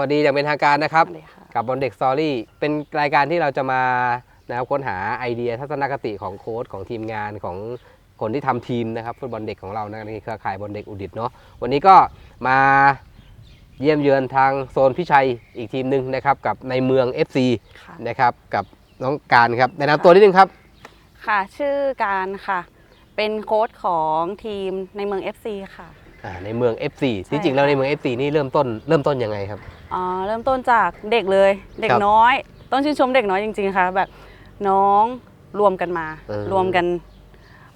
วัสดีอย่างเป็นทางการนะครับสวัสดีค่ะกับบอลเด็กสตอรี่เป็นรายการที่เราจะมานะครับค้นหาไอเดียทัศนคติของโค้ชของทีมงานของคนที่ทำทีมนะครับฟุตบอลเด็กของเรานะในเครือข่ายบอลเด็กอุดิตเนาะวันนี้ก็มาเยี่ยมเยือนทางโซนพิชัยอีกทีมหนึ่งนะครับกับในเมือง FC ค่ะนะครับกับน้องการครับแนะนำตัวนิดนึงครับ ค่ะชื่อการค่ะ เป็นโค้ชของทีมในเมือง FC ค่ะอ่าในเมือง FC ใช่ที่จริงแล้วค่ะในเมือง FC นี่เริ่มต้นเริ่มต้นยังไงครับ อ๋อเริ่มต้นจากเด็กเลยเด็กครับน้อย ต้องชื่นชมเด็กน้อยจริงๆค่ะแบบน้องรวมกันมา เออรวมกัน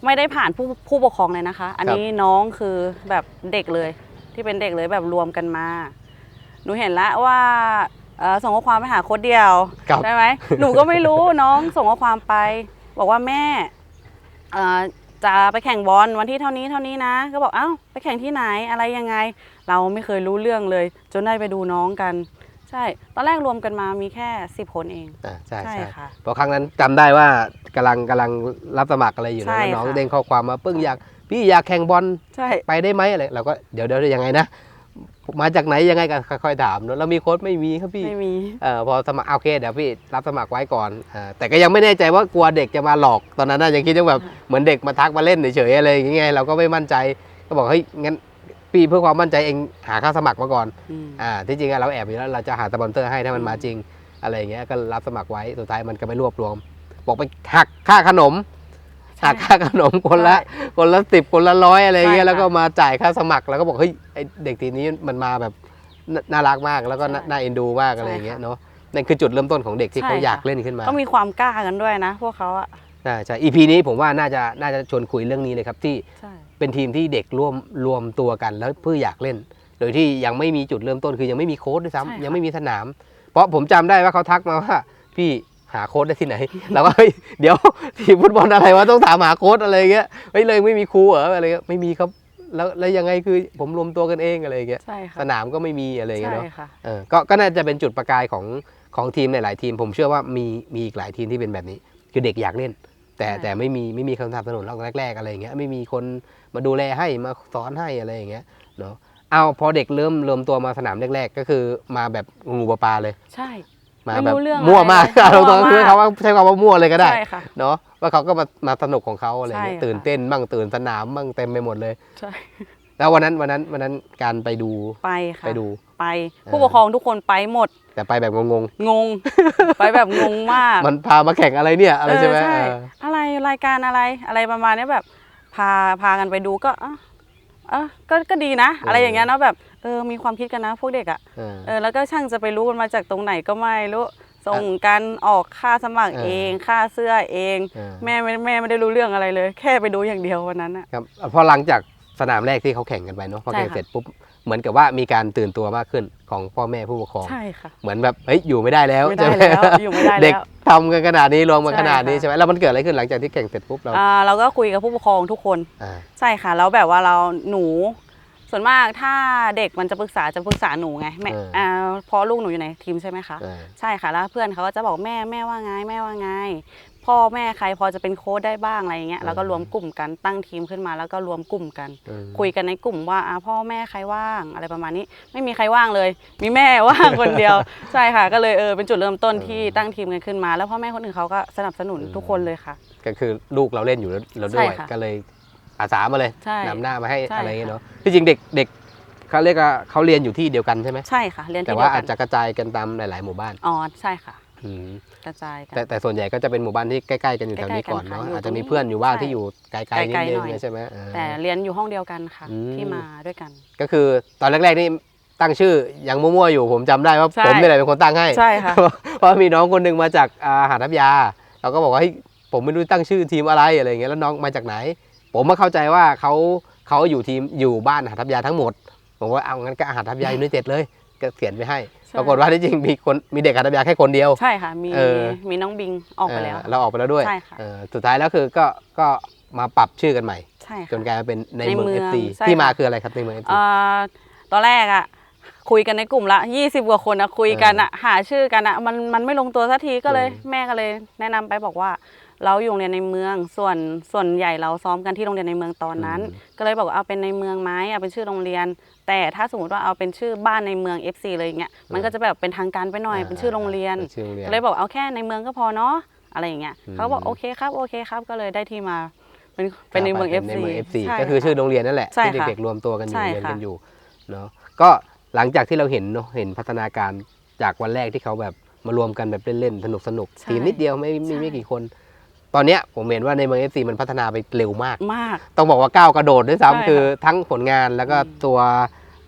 ไม่ได้ผ่านผู้ผู้ปกครองเลยนะคะ อันนี้น้องคือแบบเด็กเลย ที่เป็นเด็กเลยแบบรวมกันมาหนูเห็นแล้วว่าเอ่อส่งข้อความไปหาโค้ดเดียว ครับ ใช่ไหม หนูก็ไม่รู้ น้องส่งข้อความไป บอกว่าแม่เอ่อจะไปแข่งบอลวันที่เท่านี้เท่านี้นะ ก็บอกเอ้าไปแข่งที่ไหนอะไรยังไง เราไม่เคยรู้เรื่องเลย จนได้ไปดูน้องกัน ใช่ ตอนแรกรวมกันมามีแค่สิบคนเอง อ่าใช่ใช่ใช่ค่ะ เพราะครั้งนั้นจำได้ว่ากำลังกำลังรับสมัครอะไรอยู่ใช่นะน้องค่ะ เด้งข้อความมาปึ้งอยากพี่อยากแข่งบอลใช่ ไปได้ไหมอะไรเราก็เดี๋ยวเดี๋ยวยังไงนะมาจากไหนยังไงกันค่อยๆถามเนอะแล้วมีโค้ดไม่มีครับพี่ ไม่มี เออพอสมัครโอเคเดี๋ยวพี่รับสมัครไว้ก่อนอ่าแต่ก็ยังไม่แน่ใจว่ากลัวเด็กจะมาหลอกตอนนั้นนะยังคิดว่าแบบเหมือนเด็กมาทักมาเล่นเฉยๆอะไรอย่างเงี้ยเราก็ไม่มั่นใจก็บอกเฮ้ยงั้น พี่เพื่อความมั่นใจเองหาค่าสมัครมาก่อนอืมอ่าที่จริงอะเราแอบอยู่แล้วเราจะหาสปอนเซอร์ให้ถ้ามันมาจริงอะไรอย่างเงี้ยก็รับสมัครไว้สุดท้ายมันก็ไม่รวบรวม บอกไปหักค่าขนมใช่หักค่าขนมคนละใช่คนละสิบคนละร้อยอะไรอย่างเงี้ยใช่ค่ะแล้วก็มาจ่ายค่าสมัครแล้วก็บอกเฮ้ยไอเด็กทีนี้มันมาแบบน่าน่ารักมากแล้วก็น่าใช่น่าเอ็นดูมากอะไรอย่างเงี้ยใช่ค่ะเนาะนั่นคือจุดเริ่มต้นของเด็กที่ใช่เขาอยากค่ะเล่นขึ้นมาก็มีความกล้ากันด้วยนะ พวกเขาอะใช่ใช่อีพีนี้ผมว่าน่าจะน่าจะชวนคุยเรื่องนี้เลยครับที่ใช่ เป็นทีมที่เด็กร่วมรวมตัวกันแล้วเพื่ออยากเล่น โดยที่ยังไม่มีจุดเริ่มต้นคือยังไม่มีโค้ดด้วยใช่ซ้ำค่ะยังไม่มีสนาม เพราะผมจำได้ว่าเขาทักมาว่า พี่หาโค้ดได้ที่ไหน เราก็เฮ้ยเดี๋ยวทีมฟุตบอลอะไรวะต้องถามหาโค้ดอะไรอย่างเงี้ยเฮ้ยเลยไม่มีครูเหรออะไรเงี้ยไม่มีครับแล้วแล้วยังไงคือผมรวมตัวกันเองอะไรอย่างเงี้ยใช่ค่ะสนามก็ไม่มีอะไรอย่างเงี้ยใช่เนาะค่ะ เออก็ก็น่าจะเป็นจุดประกายของของทีมหลาย ๆ ทีม ผมเชื่อว่ามีมีอีกหลายทีมที่เป็นแบบนี้ คือเด็กอยากเล่น แต่ใช่แต่ไม่มีไม่มีคำสนับสนุนเราแรกๆอะไรอย่างเงี้ยไม่มีคนมาดูแลให้มาสอนให้อะไรอย่างเงี้ยเนาะเอาพอเด็กเริ่มเริ่มตัวมาสนามแรกๆ ก็คือมาแบบงูปลาปลาเลย ใช่ มาไม่แบบรู้เรื่องมั่วมากอะไรเลยเราต้องมั่วมากคือเขาว่าใช้คำว่ามั่วเลยก็ได้ใช่ค่ะเนาะว่าเขาก็มามาสนุกของเขาอะไรเงี้ยใช่ค่ะตื่นเต้นบ้างตื่นสนามบ้างเต็มไปหมดเลยใช่แล้ววันนั้นวันนั้นวันนั้นการไปดูไปค่ะไปดูไปเออผู้ปกครองทุกคนไปหมด แต่ไปแบบงงงง ไปแบบงงมากๆ มันพามาแข่งอะไรเนี่ยอะไรใช่ไหมเออเอออะไรรายการอะไรอะไรประมาณเนี้ยแบบ พาพากันไปดูก็อะเออก็ก็ดีนะ อะไรอย่างเงี้ยเนาะแบบเออมีความคิดกันนะพวกเด็กอะเออ เออแล้วก็ช่างจะไปรู้มันมาจากตรงไหนก็ไม่รู้ส่งกันออกค่าสมัครเออเองค่าเสื้อเอง เออ แม่ไม่แม่ไม่ได้รู้เรื่องอะไรเลย แค่ไปดูอย่างเดียววันนั้นอะครับพอหลังจากสนามแรกที่เขาแข่งกันไปเนาะพอใช่แข่งค่ะ เสร็จปุ๊บ เหมือนกับว่ามีการตื่นตัวมากขึ้นของพ่อแม่ผู้ปกครอง ใช่ค่ะ เหมือนแบบเฮ้ยอยู่ไม่ได้แล้วไม่ได้ใช่หแล้วอยู่ไม่ได้แล้ว เด็กทำกันขนาดนี้รวมกันใช่ขนาดนี้ค่ะใช่ไหมแล้วมันเกิดอะไรขึ้นหลังจากที่แข่งเสร็จปุ๊บเราอ่าเราก็คุยกับผู้ปกครองทุกคน อ่าใช่ค่ะ แล้วแบบว่าเราหนู ส่วนมากถ้าเด็กมันจะปรึกษาจะปรึกษาหนูไงแม่อ่าเพราะลูกหนูอยู่ในทีมใช่ไหมคะ อ่า ใช่ค่ะแล้วเพื่อนเขาก็จะบอกแม่แม่ว่าไงแม่ว่าไง พ่อแม่ใครพอจะเป็นโค้ดได้บ้างอะไรอย่างเงี้ยแล้วก็รวมกลุ่มกันตั้งทีมขึ้นมา แล้วก็รวมกลุ่มกันอืมคุยกันในกลุ่มว่าอ่าพ่อแม่ใครว่างอะไรประมาณนี้ ไม่มีใครว่างเลย มีแม่ว่างคนเดียว ใช่ค่ะ ก็เลยเออเป็นจุดเริ่มต้นที่ตั้งทีมกันขึ้นมา แล้วพ่อแม่คนอื่นเขาก็สนับสนุนทุกคนเลยค่ะ ก็คือลูกเราเล่นอยู่แล้วเราด้วย ใช่ค่ะก็เลยอาสามาเลยใช่นำหน้ามาให้ใช่อะไรอย่างเงี้ยค่ะ เนาะที่จริงเด็กเด็กเขาเรียกว่าเขาเรียนอยู่ที่เดียวกันใช่ไหมใช่ค่ะ เรียนแต่ที่เดีว่ายวอากัจนจะกระจายกันตามหลาย ๆ หมู่บ้าน อ๋อใช่ค่ะอืม กระจายกันแต่แต่ส่วนใหญ่ก็จะเป็นหมู่บ้านที่ใกล้ๆกันอยู่แถวนี้ใกล้ๆกันก่อนเนาะค่ะอยู่อาจจะตรงนี้มีเพื่อนอยู่บ้างใช่ที่อยู่ไกลๆนิดไกลๆนึงหน่อยใช่ไหมเออแต่เรียนอยู่ห้องเดียวกันค่ะอืมที่มาด้วยกัน ก็คือตอนแรกๆนี่ตั้งชื่อยังมั่วๆอยู่ผมจำได้ว่าใช่ผมนี่แหละเป็นคนตั้งให้ใช่ค่ะเพราะมีน้องคนหนึ่งมาจากอาหารทัพยาเราก็บอกว่าเฮ้ยผมไม่รู้ตั้งชื่อทีมอะไรอะไรอย่างเงี้ยแล้วน้องมาจากไหน ผมมาเข้าใจว่าเขาเขาอยู่ทีมอยู่บ้านอาหารทัพยาทั้งหมดผมว่าเอางั้นก็อาหารทัพยายูไนเต็ดเลยก็เขียนไปให้ใช่ ปรากฏว่าที่จริงมีคนมีเด็กอาหารทัพยาแค่คนเดียว ใช่ค่ะ มีเออมีน้องบิงออกไปแล้วเออเราออกไปแล้วด้วยใช่ค่ะเออสุดท้ายแล้วคือก็ก็มาปรับชื่อกันใหม่ใช่จค่ะนกลายมาเป็นในในเมืองเมืเอองฟซีใช่ที่มาค่ะคืออะไรครับในเมืองเอฟซีเอ่อตอนแรกอะคุยกันในกลุ่มละ20กว่าคนอะคุยกันอะหาชื่อกันอะมันมันไม่ลงตัวสักทีก็เลยอืมแม่ก็เลย แนะนำไปบอกว่า เราอยู่โรงเรียนในเมือง ส่วนส่วนใหญ่เราซ้อมกันที่โรงเรียนในเมืองตอนนั้น ก็เลยบอกว่าเอาเป็นในเมืองไหมเอาเป็นชื่อโรงเรียน แต่ถ้าสมมติว่าเอาเป็นชื่อบ้านในเมือง FC เลยอย่างเงี้ยมันก็จะแบบเป็นทางการไปหน่อยเป็นชื่อโรงเรียนเป็นชื่อโรงเรียนเลยบอกเอาแค่ในเมืองก็พอเนาะอะไรอย่างเงี้ยอืมเขาบอกโอเคครับโอเคครับก็เลยได้ที่มาเป็นเป็นในเมืองป็ FC ในเมือง FC ใช่ก็คือชื่อโรงเรียนนั่นแหละใช่ที่ค่ะเด็กๆรวมตัวกันอยู่ใช่เรียนค่ะกันอยู่เนาะก็หลังจากที่เราเห็นเนาะเห็นพัฒนาการจากวันแรกที่เขาแบบมารวมกันแบบเล่นๆสนุกๆใช่ทีมนิดเดียวไม่มีใช่ไม่กี่คน ตอนเนี้ยผมเห็นว่าในเมือง FC มันพัฒนาไปเร็วมาก มาก ต้องบอกว่าก้าวกระโดดด้วยใช่ซ้ำคือทั้งผลงานแล้วก็อืม ตัว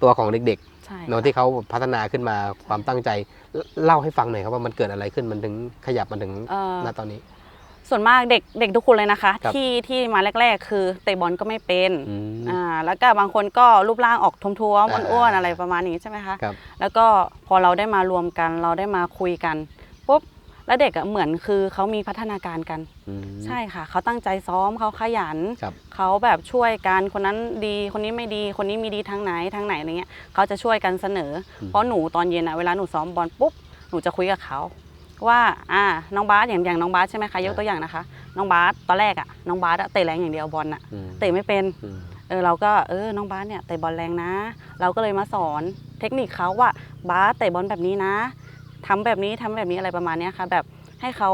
ตัวของเด็กใช่ๆเนาะที่เขาพัฒนาขึ้นมาความตั้งใจเล่าให้ฟังหน่อยครับว่ามันเกิดอะไรขึ้นมันถึงขยับมันถึงเอ่อณตอนนี้ ส่วนมากเด็กเด็กทุกคนเลยนะคะ ครับ ที่ที่มาแรก ๆ คือเตะบอลก็ไม่เป็นอืม อ่าแล้วก็บางคนก็รูปร่างออกทวมๆอ่าอ้วนๆอะไรประมาณนี้ใช่ไหมคะ ครับ แล้วก็พอเราได้มารวมกันเราได้มาคุยกันปุ๊บ แล้วเด็กอะเหมือนคือเขามีพัฒนาการกัน อืม ใช่ค่ะ เขาตั้งใจซ้อมเขาขยัน ครับ เขาแบบช่วยกันคนนั้นดีคนนี้ไม่ดี คนนี้มีดีทางไหนทางไหนอะไรเงี้ยเขาจะช่วยกันเสนออม เพราะหนูตอนเย็นอะเวลาหนูซ้อมบอลปุ๊บหนูจะคุยกับเขาว่าอ่าน้องบาสอย่างอย่างน้องบาสใช่ไหมคะยกตัวอย่างนะคะ น้องบาสตอนแรกอะน้องบาสอะเตะแรงอย่างเดียวบอลอะอืมเตะไม่เป็น อืม เออเราก็เออน้องบาสเนี่ยเตะบอลแรงนะ เราก็เลยมาสอนเทคนิคเขาว่าบาสเตะบอลแบบนี้นะ ทำแบบนี้ทำแบบนี้อะไรประมาณเนี้ยค่ะแบบให้เขา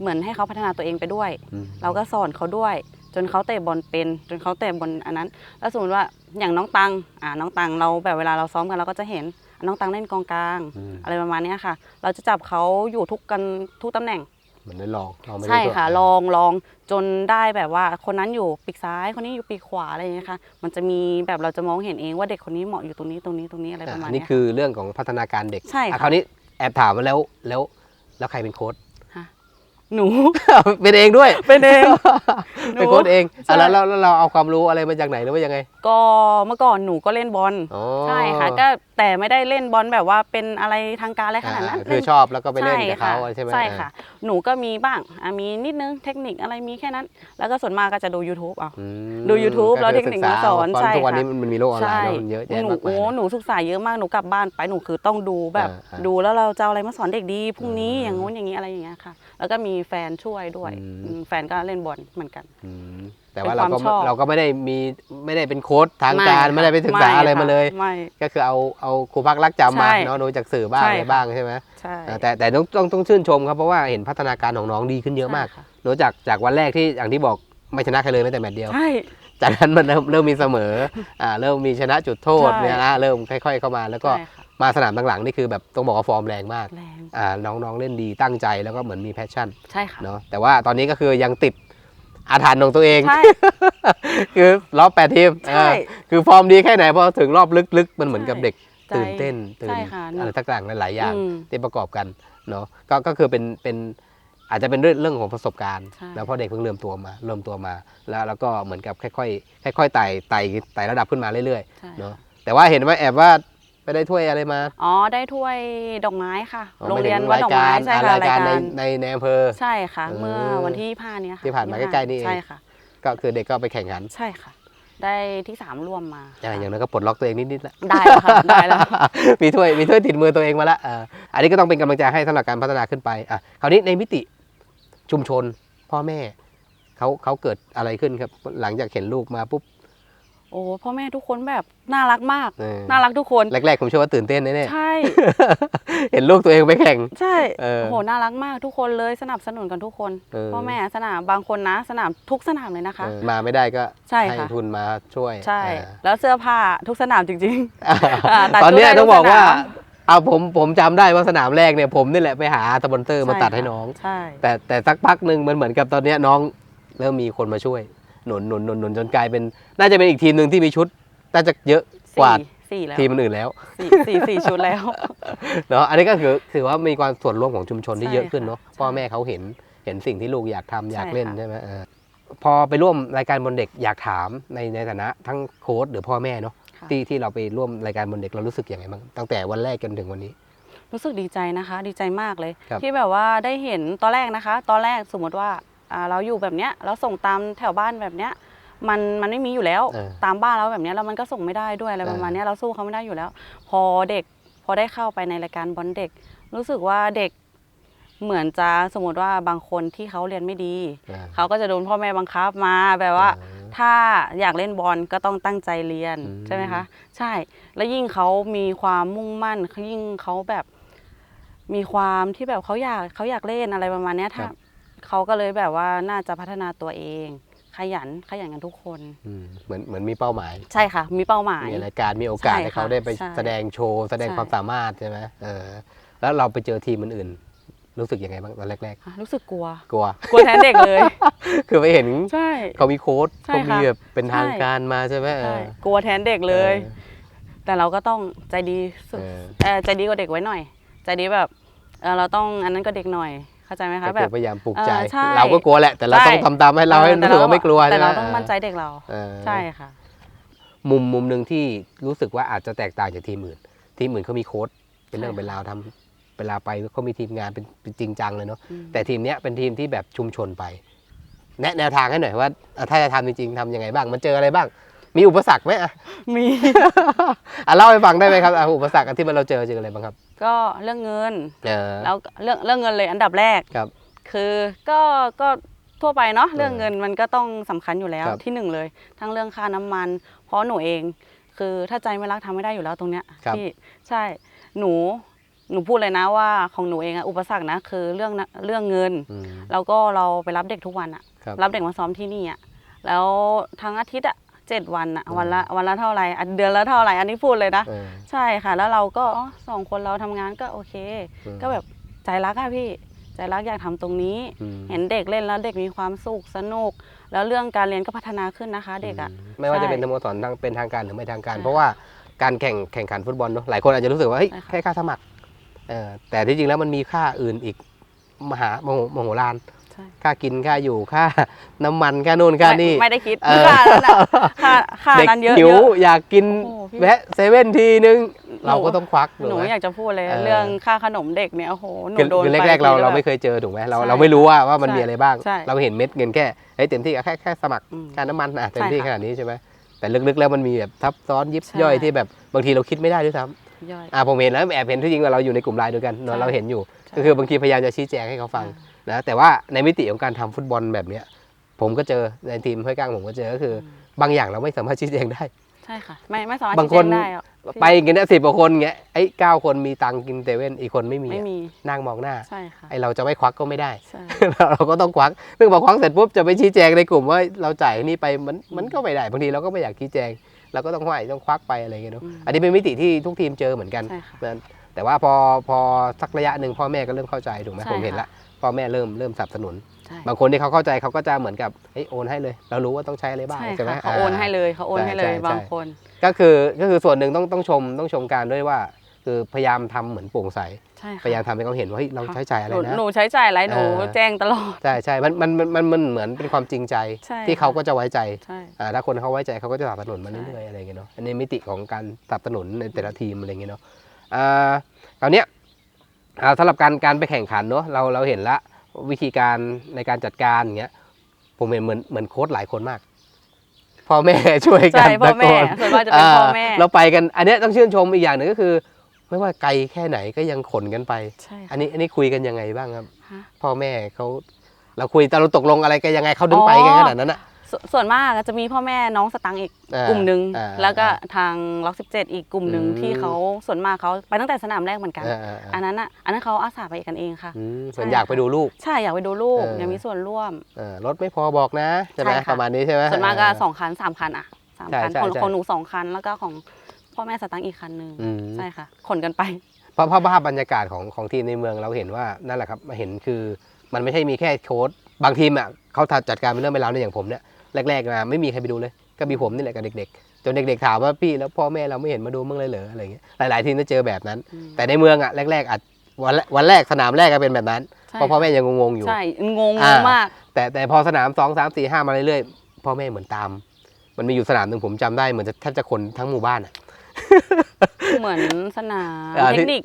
เหมือนให้เขาพัฒนาตัวเองไปด้วยอืมเราก็สอนเขาด้วย จนเขาเตะบอลเป็น จนเขาเตะบอลอันนั้น แล้วสมมติว่าอย่างน้องตังอ่าน้องตังเราแบบเวลาเราซ้อมกันเราก็จะเห็นอะน้องตังเล่นกองกลางอืมอะไรประมาณเนี้ยค่ะ เราจะจับเขาอยู่ทุกกันทุกตำแหน่งเหมือนได้ลองเราไม่ได้ใช่ทดค่ะลองลองจนได้แบบว่าคนนั้นอยู่ปีกซ้ายคนนี้อยู่ปีกขวาอะไรอย่างเงี้ยค่ะมันจะมีแบบเราจะมองเห็นเองว่าเด็กคนนี้เหมาะอยู่ตรงนี้ตรงนี้ตรงนี้อะไรประมาณอันเนี้นี้ยคือเรื่องของพัฒนาการเด็กใช่ค่ะอะคราวนี้ แอบถามมาแล้วแล้ว แล้วใครเป็นโค้ชหนู เป็นเองด้วย เป็นเองหนูเป็นโค้ชเองใช่อะแล้วแล้วแล้วเราเอาความรู้อะไรมาจากไหนหรือว่ายังไง ก็เมื่อก่อนหนูก็เล่นบอลอ๋อใช่ค่ะ ก็แต่ไม่ได้เล่นบอลแบบว่าเป็นอะไรทางการอะไรขนาดนั้นอ่าคือชอบแล้วก็ไปเล่นกับเขาค่ะใช่ไหมใช่ค่ะ หนูก็มีบ้างอะมีนิดนึงเทคนิคอะไรมีแค่นั้น แล้วก็ส่วนมากก็จะดู YouTube เอาอืมดู YouTube แล้วก็เทคนิคมาสอนศึกษใช่ทุกวันค่ะนี้มันมีโลกออนไลน์แล้วมันเยอะแยะหนูมากมาโอ้ยหนูศึกษาเยอะมากหนูกลับบ้านไปหนูคือต้องดูแบบอ่าอ่าดูแล้วเราจะเอาอะไรมาสอนเด็กดีพรุ่งนี้อืมอย่างงู้นอย่างนี้อะไรอย่างเงี้ยค่ะ แล้วก็มีแฟนช่วยด้วยอืมอืมแฟนก็เล่นบอลเหมือนกันอืม แต่ว่าเป็นเราก็ความชอบ เราก็ไม่ได้มีไม่ได้เป็นโค้ชทางการค่ะไม่ได้ไปศึกษาอะไรมาเลย ไม่ ก็คือเอาเอาครูพักรักจำมาใช่เนาะดูจากสื่อบ้างใช่ อะไรค่ะบ้างใช่ไหมใช่อ่าแต่แต่ต้องต้องต้องชื่นชมครับเพราะว่าเห็นพัฒนาการของน้องดีขึ้นเยอะมากใช่ค่ะเนอะจากจากวันแรกที่อย่างที่บอกไม่ชนะใครเลยแม้แต่แมตช์เดียว ใช่ จากนั้นมันเริ่มเริ่มมีเสมออ่าเริ่มมีชนะจุดโทษใช่ เนี่ยนะเริ่มค่อย ๆ เข้ามา แล้วก็ใช่ค่ะมาสนามหลังๆนี่คือแบบต้องบอกว่าฟอร์มแรงมากแรงอ่าน้องๆเล่นดีตั้งใจแล้วก็เหมือนมีแพชชั่น ใช่ค่ะ เนาะแต่ว่าตอนนี้ก็คือยังติด อาถรรพ์ของตัวเอง ใช่ คือรอบแปดทีมใช่ เออคือฟอร์มดีแค่ไหนพอถึงรอบลึกๆ มันเหมือนกับเด็กใจตื่นเต้นตื่นใช่ค่ะอะไรต่างๆหลายๆอย่างอืมที่ประกอบกันเนาะก็ก็คือเป็นเป็นอาจจะเป็นเรื่องเรื่องของประสบการณ์ใช่ แล้วพอเด็กเพิ่งเริ่มตัวมา เริ่มตัวมา แล้วแล้วก็เหมือนกับค่อยๆค่อยๆไต่ไต่ไต่ระดับขึ้นมาเรื่อยใช่ๆเนาะแต่ว่าเห็นว่าแอบว่า ไปได้ถ้วยอะไรมา อ๋อได้ถ้วยดอกไม้ค่ะอ๋อโรงเรียนหวัดมาดถึอกไม้ใช่รายค่ะการรายในการในในอำเภอใช่ค่ะเออเมื่อวันที่25เนี้ยค่ะที่ผ่านมา25ใกล้ๆนี่เองใช่ค่ะ ก็คือเด็กก็ไปแข่งขันใช่ค่ะ ได้ที่สามร่วมมาอ่าอย่างนั้นก็ปลดล็อกตัวเองนิดๆแล้วได้แล้วค่ะได้แล้วมีถ้วยมีถ้วยติดมือตัวเองมาแล้วอ่าอันนี้ก็ต้องเป็นกำลังใจให้สำหรับการพัฒนาขึ้นไปอะคราวนี้ในมิติชุมชนพ่อแม่เขาเขาเกิดอะไรขึ้นครับหลังจากเห็นลูกมาปุ๊บ โอ้พ่อแม่ทุกคนแบบน่ารักมากเออน่ารักทุกคนแรกๆผมเชื่อว่าตื่นเต้นแน่ใช่ๆเห็นลูกตัวเองไปแข่ง ใช่เออโอ้โหน่ารักมากทุกคนเลยสนับสนุนกันทุกคนเออพ่อแม่สนามบางคนนะ สนามทุกสนามเลยนะคะเออมาไม่ได้ก็ใช่ค่ะทุนมาช่วย ใช่อ่าแล้วเสื้อผ้าทุกสนามจริงอ่าอ่าตัดตอนเนี้ยชุดได้ต้องบอกว่าทุกสนามเอาผมผมจำได้ว่าสนามแรกเนี่ยผมนี่แหละไปหาสปอนเซอร์ๆมาตัดช่ให้ค่ะน้องใช่แต่แต่สักพักหนึ่งมันเหมือนกับตอนเนี้ยน้องเริ่มมีคนมาช่วย หนุนหนุนหนุนหนุนจนกลายเป็น น่าจะเป็นอีกทีมหนึ่งที่มีชุด น่าจะเยอะกว่าสี่สี่แล้วทีมอื่นๆแล้วสี่สี่สี่ชุดแล้ว เนาะอันนี้ก็คือถือว่ามีความส่วนร่วมของชุมชนที่ใช่เยอะขึ้นเนาะค่ะพ่อแม่เขาเห็นเห็นสิ่งที่ลูกอยากทำอยากใช่เล่นค่ะใช่ไหมเออพอไปร่วมรายการบนเด็กอยากถามในในฐานะทั้งโค้ชหรือพ่อแม่เนาะค่ะที่ที่เราไปร่วมรายการบนเด็กเรารู้สึกยังไงบ้างตั้งแต่วันแรกจนถึงวันนี้ รู้สึกดีใจนะคะ ดีใจมากเลยครับที่แบบว่าได้เห็นตอนแรกนะคะ ตอนแรกสมมติว่าอ่า เราอยู่แบบเนี้ยเราส่งตามแถวบ้านแบบเนี้ยมันมันไม่มีอยู่แล้วเออตามบ้านเราแบบเนี้ยแล้วมันก็ส่งไม่ได้ด้วยอะไรเออประมาณเนี้ยเราสู้เขาไม่ได้อยู่แล้ว พอเด็กพอได้เข้าไปในรายการบอลเด็ก รู้สึกว่าเด็กเหมือนจะสมมติว่าบางคนที่เขาเรียนไม่ดีอ่าเขาก็จะโดนพ่อแม่บังคับมาแบบว่าอ่า ถ้าอยากเล่นบอลก็ต้องตั้งใจเรียนอืมใช่ไหมคะ ใช่แล้วยิ่งเขามีความมุ่งมั่นเขายิ่งเขาแบบมีความที่แบบเขาอยากเขาอยากเล่นอะไรประมาณเนี้ยถ้า เขาก็เลยแบบว่าน่าจะพัฒนาตัวเอง ขยันขยันกันทุกคน อืมเหมือนเหมือนมีเป้าหมาย ใช่ค่ะ มีเป้าหมาย มีรายการมีโอกาสใช่ให้เขาค่ะได้ไปใช่แสดงโชว์แสดงใช่ ความสามารถใช่ไหมเออ แล้วเราไปเจอทีมอื่นๆรู้สึกยังไงบ้างตอนแรกอะรู้สึกกลัว ๆ กลัว กลัวแทนเด็กเลย คือไปเห็นใช่ เขามีโค้ดใช่เขามีค่ะแบบเป็นทางใช่ การมาใช่ไหมเอใช่ อกลัวแทนเด็กเลยออแต่เราก็ต้องใจดีสุดเออเออใจดีกว่าเด็กไว้หน่อย ใจดีแบบเออเราต้องอันนั้นก็เด็กหน่อย เข้าใจไหมคะก็แบคือบพยายามปลุกใจ เออใช่เราก็กลัวแหละ แต่เราใช่ ต้องทำตามให้เราให้ออรู้สึกว่าไม่กลัวแต่ใช่ไหมเราต้องมั่นใจเด็กเรา เออใช่ค่ะ มุมมุมหนึ่งที่รู้สึกว่าอาจจะแตกต่างจากทีมอื่น ทีมอื่นเขามีโค้ดเป็นเรื่องใช่เป็นราวทำเวลาไปเขามีทีมงานเป็นเป็นจริงจังเลยเนาะอืม แต่ทีมเนี้ยเป็นทีมที่แบบชุมชนไป แนะแนวทางให้หน่อยว่าอะถ้าจะทำจริงๆทำยังไงบ้างมันเจออะไรบ้าง มีอุปสรรคไหมอะ มี อะเล่าให้ฟังได้ไหมครับอะอุปสรรคที่มันเราเจอเจออะไรบ้างครับ ก็เรื่องเงินเออแล้วเรื่องเรื่องเงินเลยอันดับแรกครับ คือก็ก็ทั่วไปเนาะเออเรื่องเงินมันก็ต้องสำคัญอยู่แล้วครับที่หนึ่งเลย ทั้งเรื่องค่าน้ำมัน เพราะหนูเอง คือถ้าใจไม่รักทำไม่ได้อยู่แล้วตรงเนี้ยครับพี่ใช่หนูหนูพูดเลยนะว่าของหนูเองอะอุปสรรคนะคือเรื่องนะเรื่องเงินอืมแล้วก็เราไปรับเด็กทุกวันอะครับรับเด็กมาซ้อมที่นี่อะแล้วทั้งอาทิตย์อะ เจ็ดวันอะอืมวันละวันละเท่าไหร่อะเดือนละเท่าไหร่อันนี้พูดเลยนะ เออ ใช่ค่ะ แล้วเราก็อ๋อสองคนเราทำงานก็โอเค อืมก็แบบใจรักอะพี่ ใจรักอยากทำตรงนี้ อืม เห็นเด็กเล่นแล้วเด็กมีความสุขสนุก แล้วเรื่องการเรียนก็พัฒนาขึ้นนะคะเด็กอะมไม่ว่าจะใช่เป็นสโมสรทางเป็นทางการหรือไม่ทางการ ใช่เพราะว่าการแข่งแข่งขันฟุตบอลเนาะหลายคนอาจจะรู้สึกว่าเฮ้ยใช่ค่ะ แค่ค่าสมัครเออแต่ที่จริงแล้วมันมีค่าอื่นอีกมหามโหมโหฬารใช่ ค่ากินค่าอยู่ค่าน้ำมันค่านู่นค่าไม่นี่ไม่ได้คิดเออค่านั้นอะค่าค่าเด็กนั้นเยอะหิวเยอะอยากกินโอ้โหพี่แวะเซเว่นทีนึง เราก็ต้องควักหนูถูกไหมอยากจะพูดเลยเออเรื่องค่าขนมเด็กเนี่ยโอ้โหหนูคือโดนคือไปแรกๆเราทีละเราแบบไม่เคยเจอถูกไหมเราใช่เราไม่รู้ว่าว่ามันใช่มีอะไรบ้างใช่เราเห็นเม็ดเงินแค่เฮ้ยเต็มที่ก็แค่แค่สมัครอืมค่าน้ำมันอะเต็มใช่ที่ค่ะขนาดนี้ใช่ไหมแต่ลึกๆแล้วมันมีแบบทับซ้อนยิบใช่ย่อยที่แบบบางทีเราคิดไม่ได้ด้วยซ้ำย่อยอ่าผมเห็นแล้วแอบเห็นที่จริงว่าเราอยู่ในกลุ่มไลน์ด้วยกันเนอะใช่เราเห็นอยู่ใช่ก็คือบางทีพยายามจะชี้แจงให้เขาฟัง นะแต่ว่าในมิติของการทำฟุตบอลแบบเนี้ย ผมก็เจอในทีมห้วยก้างผมก็เจอก็คือ บางอย่างเราไม่สามารถชี้แจงได้ ใช่ค่ะ ไม่ไม่สามารถบางคนชี้แจได้หรอกไปกันเนี่ยสิบกว่าคนเงี้ยไอ้เก้าคนมีตังค์กินเซเว่นอีกคนไม่มีไม่อะมีนั่งมองหน้าใช่ค่ะไอ้เราจะไม่ควักก็ไม่ได้ใช่เราก็ต้องควักซึ่งพอควักเสร็จปุ๊บจะไปชี้แจงในกลุ่มว่าเราจ่ายนี่ไปมันมันก็ไม่ได้บางทีเราก็ไม่อยากชี้แจงเราก็ต้องห้อยต้องควักไปอะไรเงี้ยเนาะอืมอันนี้เป็นมิติที่ทุกทีมเจอเหมือนกันใช่ค่ะนั้นแต่ว่าพอพอสักระยะหนึ่งพ่อแม่ก็เริ่มเข้าใจถูกไหมใช่ผมเห็นค่ะละ พ่อแม่เริ่มเริ่มสนับสนุน ใช่บางคนที่เขาเข้าใจเขาก็จะเหมือนกับเฮ้ยโอนให้เลย เรารู้ว่าต้องใช้อะไรบ้างใช่ใช่ไหมค่ะเขาโอนให้เลยเขาโอนให้เลยใช่ใช่ บางคน ก็คือก็คือส่วนหนึ่งต้องต้องชมต้องชมการด้วยว่า คือพยายามทำเหมือนโปร่งใสใช่ค่ะพยายามทำให้เขาเห็นว่าเฮ้ยเราใช้จ่ายอะไรหนูนะ หนูใช้จ่ายอะไรหนูเออ แจ้งตลอด ใช่ใช่มันมันมันมันมันเหมือนเป็นความจริงใจใช่ที่ค่ะเขาก็จะไว้ใจใช่ อ่าถ้าคนเขาไว้ใจเขาก็จะสนับสนุนมาใช่เรื่อยๆอะไรอย่างเงี้ยเนาะอันนี้มิติของการสนับสนุนในแต่ละทีมอะไรอย่างเงี้ยเนาะอ่าคราวเนี้ยอ่า สำหรับการการไปแข่งขันเนาะเราเราเห็นละวิธีการในการจัดการอย่างเงี้ยผมเห็นเหมือนเหมือนโค้ชหลายคนมากพ่อแม่ช่วยกัใช่นพ่อแม่ตะโกนส่วนมากจะเป็นพ่อแม่าเราไปกัน อันเนี้ยต้องชื่นชมอีกอย่างหนึ่งก็คือ ไม่ว่าไกลแค่ไหนก็ยังขนกันไปใช่อันนี้อันนี้คุยกันยังไงบ้างครับฮะพ่อแม่เขาเราคุยตกลงตกลงอะไรกันยังไงเขาถึงไปกันขนาดนั้นอะ สส่วนมากจะมีพ่อแม่น้องสตังค์อีกอ่ากลุ่มหนึ่งอ่าแล้วก็ทางล็อกสิบเจ็ดอีกกลุ่มหนึ่งอืม ที่เขาส่วนมากเขาไปตั้งแต่สนามแรกเหมือนกัน อ่าอ่าอ่าอันนั้นอะอันนั้นเขาอาสาไปกันเองค่ะ อืมใช่เหมือนอยากไปดูลูก ใช่อยากไปดูลูกเอออ อยากมีส่วนร่วม เออรถไม่พอบอกนะใช่ไหมใช่ค่ะ ประมาณนี้ใช่ไหม ส่วนมากก็เสองคันสามคันอะสามใช่คันใช่ของใช่ ของหนูสองคัน แล้วก็ของพ่อแม่สตังค์อีกคันหนึ่งอืม ใช่ค่ะขนกันไป เพราะเพราะภาพบรรยากาศของของทีมในเมืองเราเห็นว่านั่นแหละครับมาเห็นคือมันไม่ใช่มีแค่โค้ดบางทีมอะเขาจัดการเป็นเรื่องเป็นราวในอย่างผมเนี่ย แรกๆมาไม่มีใครไปดูเลย ก็มีผมนี่แหละกับเด็กๆ จนเด็กๆถามว่าพี่แล้วพ่อแม่เราไม่เห็นมาดูบ้างเลยเหรออะไรเงี้ยหลายๆ ทีมจะเจอแบบนั้นอืมแต่ในเมืองอะแรกๆอาจวันแรกวันแรกสนามแรกก็เป็นแบบนั้นใช่เพราะพ่อแม่ยังงงๆอยู่ใช่งงอ่ามาก แต่แต่พอสนามสองสามสี่ห้ามาเรื่อยๆพ่อแม่เหมือนตาม มันมีอยู่สนามหนึ่งผมจำได้เหมือนจะแทบจะคนทั้งหมู่บ้านอะเหมือนสนามอ่าเทที่คนิค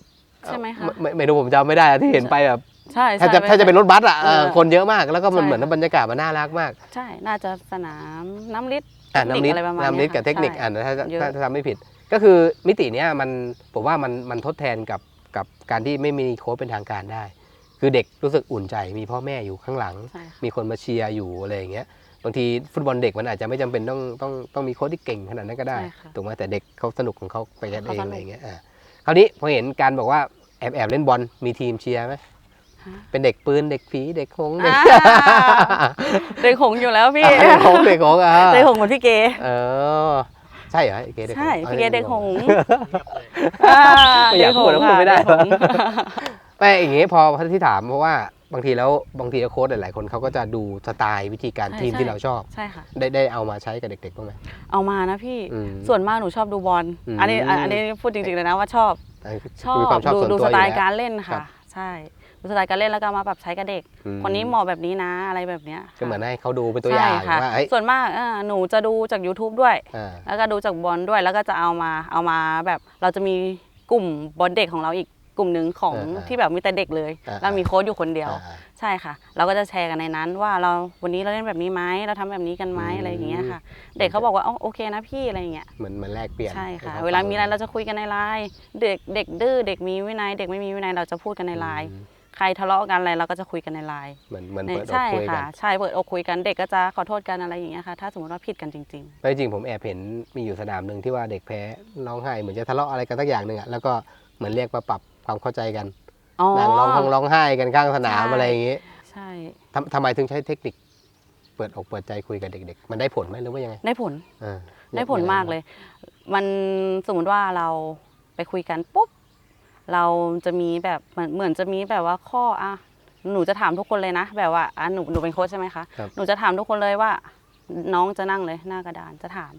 ใช่ไหมคะไม่ไม่ไม่รู้ผมจำไม่ได้อะที่เห็นไปแบบ ใช่ถ้าใช่จะถ้าจะเป็นรถบัสอะเออเออคนเยอะมากแล้วก็มันใช่เหมือนค่ะบรรยากาศมันน่ารักมาก ใช่น่าจะสนามน้ำลิดอะเทคนิคน้ำนิดอะไรประมาณน้ำนิดเนี้ยกับเทคนิคใช่อะถ้าถ้าเยอะถ้าถ้าทำไม่ผิด ก็คือมิติเนี้ยมันผมว่ามันมันทดแทนกับกับการที่ไม่มีโค้ชเป็นทางการได้ คือเด็กรู้สึกอุ่นใจมีพ่อแม่อยู่ข้างหลังใช่ค่ะมีคนมาเชียร์อยู่อะไรอย่างเงี้ยบางทีฟุตบอลเด็กมันอาจจะไม่จำเป็นต้องต้องต้องมีโค้ชที่เก่งขนาดนั้นก็ได้ใช่ค่ะถูกไหมแต่เด็กเขาสนุกของเขาไปกันเองเขาสนุกอะไรอย่างเงี้ยอ่าคราวนี้พอเห็นการบอกว่าแอบแอบเล่นบอลมีทีมเชียร์ไหมฮะ เป็นเด็กปืนเด็กผีเด็กหงส์เด็กอ่าเด็กหงส์อยู่แล้วพี่เด็กหงส์เด็กหงส์อะเด็กหงส์เหมือนพี่เกเออใช่เหรอไอ้เกเด็กหงส์ใช่อาพี่เกเด็กหงส์ไม่อยากพูดแล้วพูดไม่ได้เกหงส์ไม่อย่างงี้พอที่ถามเพราะว่าบางทีแล้วบางทีแล้วโค้ชหลายๆคนเขาก็จะดูสไตล์วิธีการใช่ทีมใช่ที่เราชอบใช่ค่ะได้ได้เอามาใช้กับเด็กๆบ้างไหมเอามานะพี่อืมส่วนมากหนูชอบดูบอลอืมอันนี้อันอันนี้พูดจริงๆเลยนะว่าชอบอันนี้ชอบมีความชอบดูส่วนดูตัวสไตอยู่ล์แล้วการเล่นครัค่ะบใช่ดู สไตล์การเล่นแล้วก็มาปรับใช้กับเด็ก อืม คนนี้เหมาะแบบนี้นะอะไรแบบเนี้ยก็เหมือนค่ะให้เขาดูเป็นตัวอย่างใช่ค่ะว่าเอ้ยส่วนมากอ่าหนูจะดูจาก YouTube ด้วย อ่า แล้วก็ดูจากบอลด้วยแล้วก็จะเอามาเอามาแบบเราจะมีกลุ่มบอลเด็กของเราอีกกลุ่มหนึ่งของอ่าที่แบบมีแต่เด็กเลยอ่าแล้วมีโค้ชอยู่คนเดียว อ่า ใช่ค่ะ เราก็จะแชร์กันในนั้น ว่าเราวันนี้เราเล่นแบบนี้ไหมเราทำแบบนี้กันไหมอืม อะไรอย่างเงี้ยค่ะ เด็กเขาบอกว่าอ๋อโอเคนะพี่อะไรอย่างเงี้ยเหมือนเหมือนแลกเปลี่ยนใช่ค่ะ ให้ขเวลามีอะไรฟังเราจะคุยกันในไลน์เด็กเด็กดื้อเด็กมีวินัย เด็กไม่มีวินัยเราจะพูดกันในไลน์อืม ใครทะเลาะกันอะไรเราก็จะคุยกันในไลน์เหมือนเหมือนเนี่ยเปิดอกใช่คุยกัค่ะนใช่เปิดอกคุยกันเด็กก็จะขอโทษกันอะไรอย่างเงี้ยค่ะถ้าสมมติว่าผิดกันจริงแต่จริงๆผมแอบเห็นมีอยู่สนามหนึ่งที่ว่าเด็กแพ้ร้องไห้เหมือนจะทะเลาะอะไรกันสักอย่างหนึ่งอะแล้วก็เหมือนเรียกมาปรับความเข้าใจกันๆอ๋อ นั่งร้องห้องร้องไห้กันข้างสนามใช่ อะไรอย่างงี้ใช่ทำทำไมถึงใช้เทคนิค เปิดอกเปิดใจคุยกับเด็ก ๆ มันได้ผลไหมหรือว่ายังไงได้ผล อ่าได้ผลมากเลย มันสมมติว่าเราไปคุยกันปุ๊บ เราจะมีแบบเหมือนเหมือนจะมีแบบว่าข้ออะหนูจะถามทุกคนเลยนะ แบบว่าอะหนูหนูเป็นโค้ชใช่ไหมคะครับหนูจะถามทุกคนเลยว่า น้องจะนั่งเลยหน้ากระดานจะถาม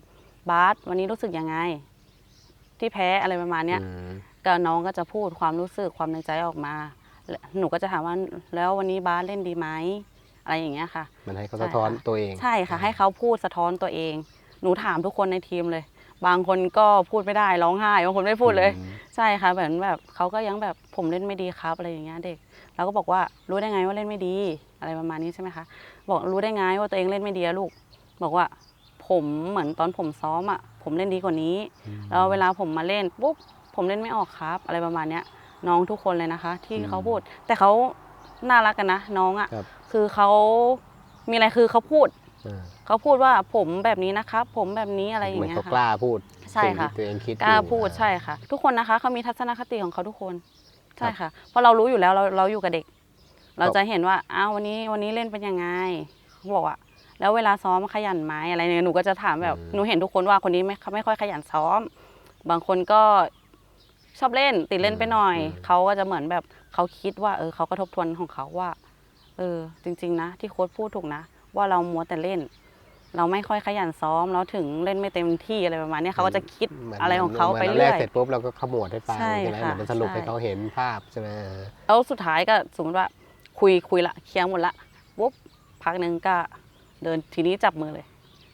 บาสวันนี้รู้สึกยังไง ที่แพ้อะไรประมาณเนี้ยอืมก็น้องก็จะพูดความรู้สึกความในใจออกมาและหนูก็จะถามว่าแล้ววันนี้บาสเล่นดีไหมอะไรอย่างเงี้ยค่ะ มันให้เขาใช่สะท้อนค่ะตัวเอง ใช่ค่ะ ให้เขาพูดสะท้อนตัวเอง หนูถามทุกคนในทีมเลย บางคนก็พูดไม่ได้ร้องไห้บางคนไม่พูดเลยอืมใช่ค่ะเหมือนแบบเขาก็ยังแบบผมเล่นไม่ดีครับอะไรอย่างเงี้ยเด็กเราก็บอกว่ารู้ได้ไงว่าเล่นไม่ดีอะไรประมาณนี้ใช่ไหมคะบอกรู้ได้ไงว่าตัวเองเล่นไม่ดีอะลูก บอกว่าผมเหมือนตอนผมซ้อมอะผมเล่นดีกว่านี้แล้วเวลาผมมาเล่นปุ๊บผมเล่นไม่ออกครับ อะไรประมาณเนี้ยน้องทุกคนเลยนะคะ ที่อืมเขาพูด แต่เขาน่ารักกันนะ น้องอะครับคือเขามีอะไรคือเขาพูดอ่า เขาพูดว่าผมแบบนี้นะครับ ผมแบบนี้อะไรอย่าเหมืงอนเงี้ยเขาค่ะกล้าพูดใช่สิ่งค่ะที่ตัวเองคิดกล้าอยู่พูดอ่ใช่ค่ะ ทุกคนนะคะเขามีทัศนคติของเขาทุกคน ใช่ค่ะเพราะเรารู้อยู่แล้วเราเราอยู่กับเด็ก เราจะเห็นว่าอ้าววันนี้วันนี้เล่นเป็นยังไงเขาบอกว่าแล้วเวลาซ้อมขยันไหมอะไรเนี่ยหนูก็จะถามแบบหนูเห็นทุกคนว่าคนนี้ไม่ไม่ค่อยขยันซ้อม บางคนก็ชอบเล่นติดเล่นไปหน่อยเขาก็จะเหมือนแบบเขาคิดว่า เออเขาก็ทบทวนของเขาว่า เออ จริง ๆ นะ ที่โค้ชพูดถูกนะ ว่าเรามัวแต่เล่น เราไม่ค่อยขยันซ้อมเราถึงเล่นไม่เต็มที่อะไรประมาณเนี้ยเขาก็จะคิดหมืนอะไรของเขาไปหมืนเรื่อยแรกเสร็จปุ๊บเราก็ขมวดให้ฟังใช่ใช่ไหมค่ะเหมือนสรุปใช่ให้เขาเห็นภาพใช่ไหมแล้วสุดท้ายก็สมมติว่าคุยคุยละเคลียร์หมดละปุ๊บพักหนึ่งก็เดินทีนี้จับมือเลย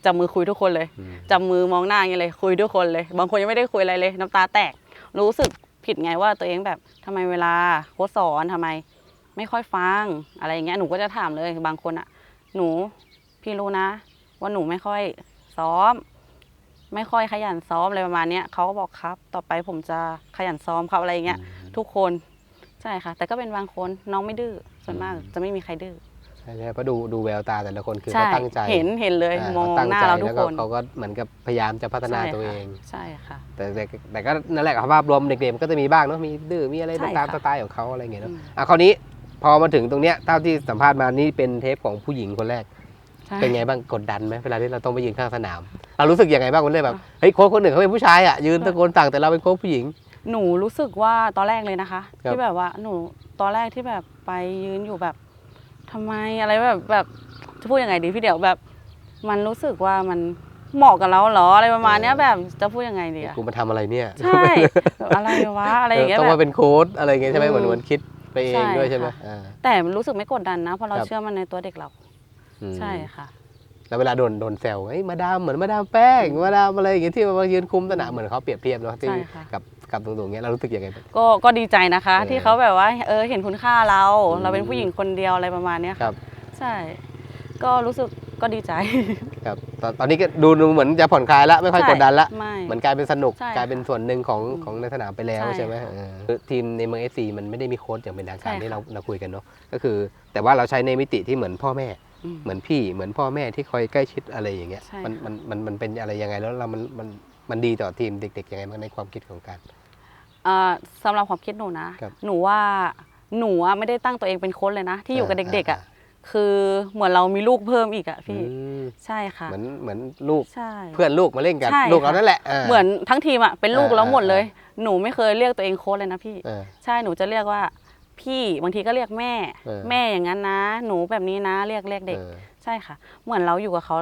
จับมือคุยทุกคนเลยอืมจับมือมองหน้าอย่างเงี้ยเลย คุยทุกคนเลย บางคนยังไม่ได้คุยอะไรเลย น้ำตาแตก รู้สึกผิดไงว่าตัวเองแบบทำไมเวลาโค้ชสอนทำไม ไม่ค่อยฟังอะไรอย่างเงี้ยหนูก็จะถามเลยบางคนอะ หนูพี่รู้นะ ว่าหนูไม่ค่อยซ้อม ไม่ค่อยขยันซ้อมอะไรประมาณเนี้ยเขาก็บอกครับ ต่อไปผมจะขยันซ้อมครับอะไรอย่างเงี้ยทุกคนใช่ค่ะ แต่ก็เป็นบางคนน้องไม่ดื้อส่วนมากอืมจะไม่มีใครดื้อใช่ใช่เพราะดูดูแววตาแต่ละคนคือใช่เขาตั้งใจเห็นเห็นเลยามองขตั้งหน้าใจเราทุกแล้วคก็นเขาก็เหมือนกับพยายามจะพัฒนาใช่ตัวเอค่ะงใช่ค่ะแต่แต่แต่ก็นั่นแหละครับภาพรวมเด็กๆมันก็จะมีบ้างเนาะมีดื้อมีอะไรใช่ตามค่ะสไตล์ของเขาอะไรอย่างเงี้ยเนาะอืมอะคราวนี้ พอมาถึงตรงเนี้ยเท่าที่สัมภาษณ์มานี่เป็นเทปของผู้หญิงคนแรก ใช่ เป็นไงบ้างกดดันไหมเวลาที่เราต้องไปยืนข้างสนามเรารู้สึกยังไงบ้างวันเลยแบบเฮ้ยโค้ชคนหนึ่งเขาเป็นผู้ชายอะยืนตะโกนสั่งแต่เราเป็นโค้ชผู้หญิง หนูรู้สึกว่าตอนแรกเลยนะคะ ครับ ที่แบบว่าหนูตอนแรกที่แบบไปยืนอยู่แบบทำไมอะไรแบบแบบจะพูดยังไงดีพี่เดี๋ยวแบบ มันรู้สึกว่ามันเหมาะกับเราเหรออะไรประมาณเนี้ยแบบจะพูดยังไงดีอะกูมาทำอะไรเนี่ยใช่แบบอะไรวะอะไรอย่างเงี้ยต้องแบมาบ เป็นโค้ชอะไรอย่างเงี้ยใช่ไหมอืม เหมือนเหมือนคิด ไปเองใช่ด้วยใช่ไหมค่ะ อ่า แต่มันรู้สึกไม่กดดันนะเพราะเราครับ เชื่อมันในตัวเด็กเรา อืมใช่ค่ะ แล้วเวลาโดนโดนแซวเฮ้ยมาดามเหมือนมาดามแป้งมาดามอะไรอย่างเงี้ยที่มายืนคุมสนามเหมือนเขาเปรียบเทียบเนาะที่ใช่ค่ะ กับกับตรงๆเงี้ยเรารู้สึกยังไงบ้าง ก็ก็ดีใจนะคะ เออที่เขาแบบว่าเออเห็นคุณค่าเรา อืม เราเป็นผู้หญิงคนเดียวอะไรประมาณเนี้ยครับ ใช่ ก็รู้สึกก็ดีใจครับตอนตอนนี้ก็ดูดูเหมือนจะผ่อนคลายละไม่ค่อยใช่กดดันละไม่ เหมือนกลายเป็นสนุกใช่กลายเป็นส่วนหนึ่งของอืมของในสนามไปแล้วใช่ใช่ไหมค่ะเออคือทีมในเมืองเอฟซีมันไม่ได้มีโค้ชอย่างเป็นทางการใช่ที่เราค่ะเราคุยกันเนาะก็คือ แต่ว่าเราใช้ในมิติที่เหมือนพ่อแม่อืมเหมือนพี่เหมือนพ่อแม่ที่คอยใกล้ชิดอะไรอย่างเงี้ยใช่มันค่ะ มันมันมันเป็นอะไรยังไงแล้วเรามันมันมันดีต่อทีมเด็กๆยังไงบ้างในความคิดของการ อ่าสำหรับความคิดหนูนะ ครับหนูว่าหนูอะไม่ได้ตั้งตัวเองเป็นโค้ชเลยนะ ที่อยู่กับอ่าเด็กๆอะอ่า คือเหมือนเรามีลูกเพิ่มอีกอะอืพี่มใช่ค่ะ เหมือนเหมือนลูกใช่ เพื่อนลูกมาเล่นกัน ใช่ลูกเราค่ะ นั่นแหละา เหมือนทั้งทีมอะเป็นลูกอ่าแล้วหมดเลยอ่หนูไม่เคยเรียกตัวเองโค้ชเลยนะพี่ เออ ใช่หนูจะเรียกว่าพี่บางทีก็เรียกแม่ เออ แม่อย่างนั้นนะ หนูแบบนี้นะ เรียกเรียกเด็ก ออใช่ค่ะ เหมือนเราอยู่กับเขา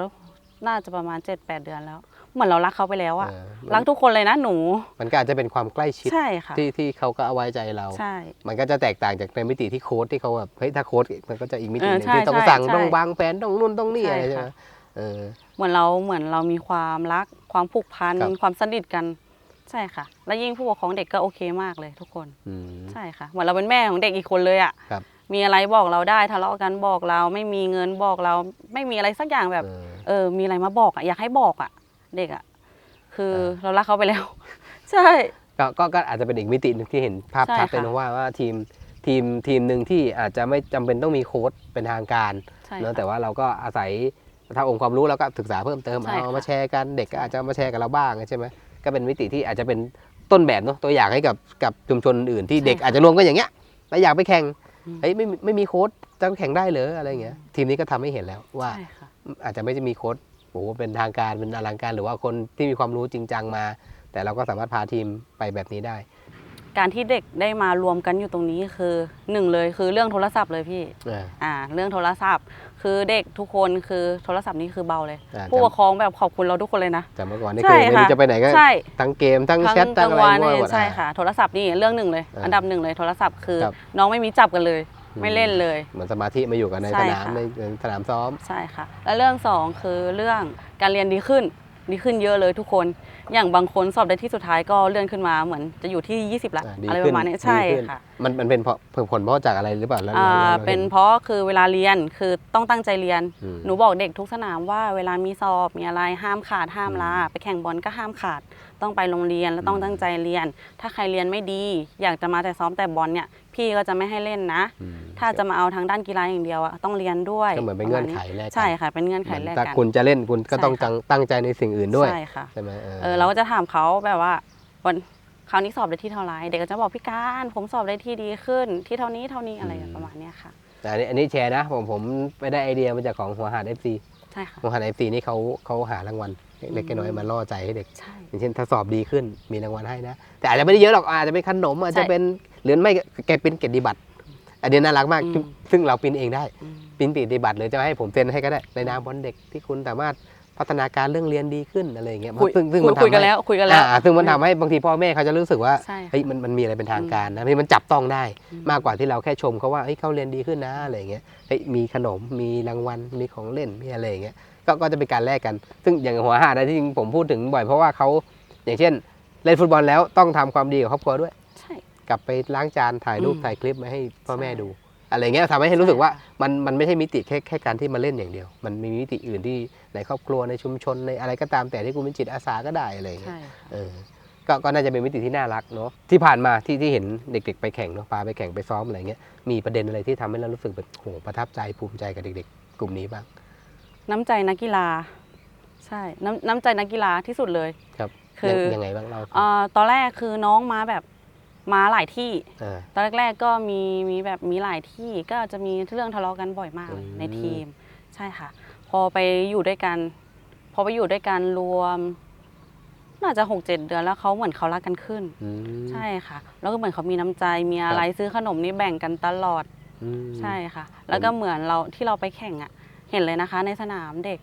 น่าจะประมาณ7จ็ดแปดเดือนแล้ว เหมือนเรารักเขาไปแล้วอะเออรักทุกคนเลยนะหนู มันก็อาจจะเป็นความใกล้ชิดใช่ค่ะที่ที่เขาก็เอาไว้ใจเราใช่มันก็จะแตกต่างจากในมิติที่โค้ดที่เขาแบบเฮ้ยถ้าโค้ดมันก็จะอีกมิติหนึงเออใช่ที่ต้องใช่สั่งใช่ต้องวางแผนต้องนู่นต้องนี่ใช่อะไรใช่ไหมค่ะเออเหมือนเราเหมือนเรามีความรักความผูกพันครับความสนิทกันใช่ค่ะ และยิ่งผู้ปกครองเด็กก็โอเคมากเลยทุกคนอืมใช่ค่ะเหมือนเราเป็นแม่ของเด็กอีกคนเลยอะครับมีอะไรบอกเราได้ทะเลาะกันบอกเรา ไม่มีเงินบอกเรา ไม่มีอะไรสักอย่างแบบ เออเออมีอะไรมาบอกอะอยากให้บอกอะ เด็กอะคือเออเรารักเขาไปแล้ว ใช่ ก็ก็ก็อาจจะเป็นอีกมิติหนึงที่เห็นภาพใช่ชัดเลยค่ะนะว่าว่าทีมทีมทีมหนึ่งที่อาจจะไม่จำเป็นต้องมีโค้ดเป็นทางการใช่เนอะค่ะ แต่ว่าเราก็อาศัยถ้าองค์ความรู้เราก็ศึกษาเพิ่มเติมใช่เอาค่ะมาแชร์กันเด็กก็อาจจะเอามาแชร์กับเราบ้างใช่ไหมก็เป็นมิติที่อาจจะเป็นต้นแบบเนาะตัวอย่างให้กับกับชุมชนอื่นที่เด็กอาจจะรวมกันอย่างเงี้ยแล้วอยากไปแข่งเฮ้ยไม่มีไม่มีโค้ดจะแข่งได้เหรออะไรเงี้ยทีมนี้ก็ทำให้เห็นแล้วว่า ใช่ค่ะ อาจจะไม่ได้มีโค้ด โอ้โหเป็นทางการเป็นอลังการ หรือว่าคนที่มีความรู้จริงจังมา แต่เราก็สามารถพาทีมไปแบบนี้ได้ การที่เด็กได้มารวมกันอยู่ตรงนี้คือหนึ่งเลยคือเรื่องโทรศัพท์เลยพี่อ่าอ่าเรื่องโทรศัพท์ คือเด็กทุกคนคือโทรศัพท์นี่คือเบาเลยอ่า ผู้ปกครองแบบขอบคุณเราทุกคนเลยนะจากเมื่อก่อนนี่ใช่คือไม่ค่ะรู้จะไปไหนก็ใช่ ทั้งเกมทั้งทั้งแชทกทั้ลางงอะไรวันมั่วเนี่ยหมด ใช่อ่าค่ะ โทรศัพท์นี่เรื่องหนึ่งเลย อ่าอันดับหนึ่งเลยโทรศัพท์คือ ครับน้องไม่มีจับกันเลยอืม ไม่เล่นเลย เหมือนสมาธิมาอยู่กันในใช่สนามค่ะในในสนามซ้อม ใช่ค่ะ แล้วเรื่องสองคือเรื่องการเรียนดีขึ้นดีขึ้นเยอะเลยทุกคน อย่างบางคนสอบได้ที่สุดท้ายก็เลื่อนขึ้นมาเหมือนจะอยู่ที่ 20ละอ่าดีอะไรปขึ้นระมาณนี้ใช่ดีขึ้นค่ะ มันมันเป็นเพราะผลเพราะจากอะไรหรือเปล่าแล้วอ่าเราเราเป็นห็เพราะคือเวลาเรียนคือต้องตั้งใจเรียนอืมหนูบอกเด็กทุกสนามว่าเวลามีสอบมีอะไรห้ามขาดห้ามลาอืมไปแข่งบอลก็ห้ามขาด ต้องไปโรงเรียนแล้วต้องอืมตั้งใจเรียน ถ้าใครเรียนไม่ดี อยากจะมาแต่ซ้อมแต่บอลเนี่ย พี่ก็จะไม่ให้เล่นนะ อืมถ้าจะมาเอาทางด้านกีฬาอย่างเดียวอะต้องเรียนด้วยก็เหมือนเป็นเงื่อนไขแรกกันใช่ค่ะ เป็นเงื่อนไขแรกถ้ากันคุณจะเล่นคุณก็ใช่ต้องค่ะตั้งตั้งใจในสิ่งอื่นด้วย ใช่ค่ะ ใช่ไหมเออเออเราก็จะถามเขาแบบว่าวันคราวนี้สอบได้ที่เท่าไหรเด็กก็จะบอกพี่การผมสอบได้ที่ดีขึ้น ที่เท่านี้เท่านี้อะไรประมาณเนี้ยค่ะ แต่อันนี้อันนี้แชร์นะผมผมไปได้ไอเดียมาจากของหัวหาดเอฟซีใช่ค่ะ หัวหาดเอฟซีนี่เขาเขาหารางวัลเล็กๆน้อยๆมาล่อใจให้เด็ก ใช่ อย่างเช่นถ้าสอบดีขึ้นมีรางวัลให้นะ แต่อาจจะไม่ได้เยอะหรอกอาจจะเป็นขนมอาจจะใช่ เป็น หรือไม่แกเป็นเกียรติบัตรอันนี้น่ารักมาก อืม ซึ่งเราปริ้นเองได้ อืม ปริ้นเกียรติบัตรหรือจะให้ผมเซ็นให้ก็ได้ ในนามบอลเด็กที่คุณสามารถพัฒนาการเรื่องเรียนดีขึ้นอะไรอย่างเงี้ยคุยซึ่งซึ่งคุมัยนคุยทำกันให้แล้วคุยกันแล้ว อ่าซึ่งมันทำให้บางทีพ่อแม่เขาจะรู้สึกว่าใช่ค่ะเฮ้ยมันมันมีอะไรเป็นทางการนะที่มันจับต้องได้ อืม มากกว่าที่เราแค่ชมเขาว่าเฮ้ยเขาเรียนดีขึ้นนะอะไรอย่างเงี้ยเฮ้ยมีขนมมีรางวัลมีของเล่นมีอะไรอย่างเงี้ยก็ก็จะเป็นการแลกกัน ซึ่งอย่างหัวหาดนะที่จริงผมพูดถึงบ่อยเพราะว่าเขาอย่างเช่น เล่นฟุตบอลแล้วต้องทำความดีกับครอบครัวด้วยใช่ กลับไปล้างจานถ่ายรูปอืม ถ่ายคลิปมาให้พ่อแม่ใช่ดู อะไรเงี้ยทำให้รู้สึกว่าใช่ค่ะมันมันไม่ใช่มิติแค่แค่การที่มาเล่นอย่างเดียว มันมีมิติอื่นที่ในครอบครัวในชุมชนในอะไรก็ตามแต่ที่คุณเป็นจิตอาสาก็ได้อะไรเงี้ย ใช่ค่ะ เออก็ก็น่าจะเป็นมิติที่น่ารักเนาะที่ผ่านมาที่ที่เห็นเด็ก ๆ ไปแข่งเนาะพาไปแข่งไปซ้อมอะไรเงี้ยมีประเด็นอะไรที่ทำให้เรารู้สึกแบบโหประทับใจภูมิใจกับเด็ก ๆ กลุ่มนี้บ้าง น้ำใจนักกีฬา ใช่น้ำน้ำใจนักกีฬาที่สุดเลย ครับคือ ยังยังไงบ้างเรา เอ่อตอนแรกคือน้องมาแบบ มาหลายที่เออตอนแรกๆก็มีมีแบบมีหลายที่ก็จะมีเรื่องทะเลาะกันบ่อยมากเลยอืม ในทีม ใช่ค่ะ พอไปอยู่ด้วยกัน พอไปอยู่ด้วยกันรวม น่าจะหกเจ็ดเดือนแล้วเขาเหมือนเขารักกันขึ้น อืม ใช่ค่ะ แล้วก็เหมือนเขามีน้ำใจมีอะไรซื้อขนมนี่แบ่งกันตลอดอืม ใช่ค่ะ แล้วก็เหมือนเราที่เราไปแข่งอะ เห็นเลยนะคะ ในสนามเด็ก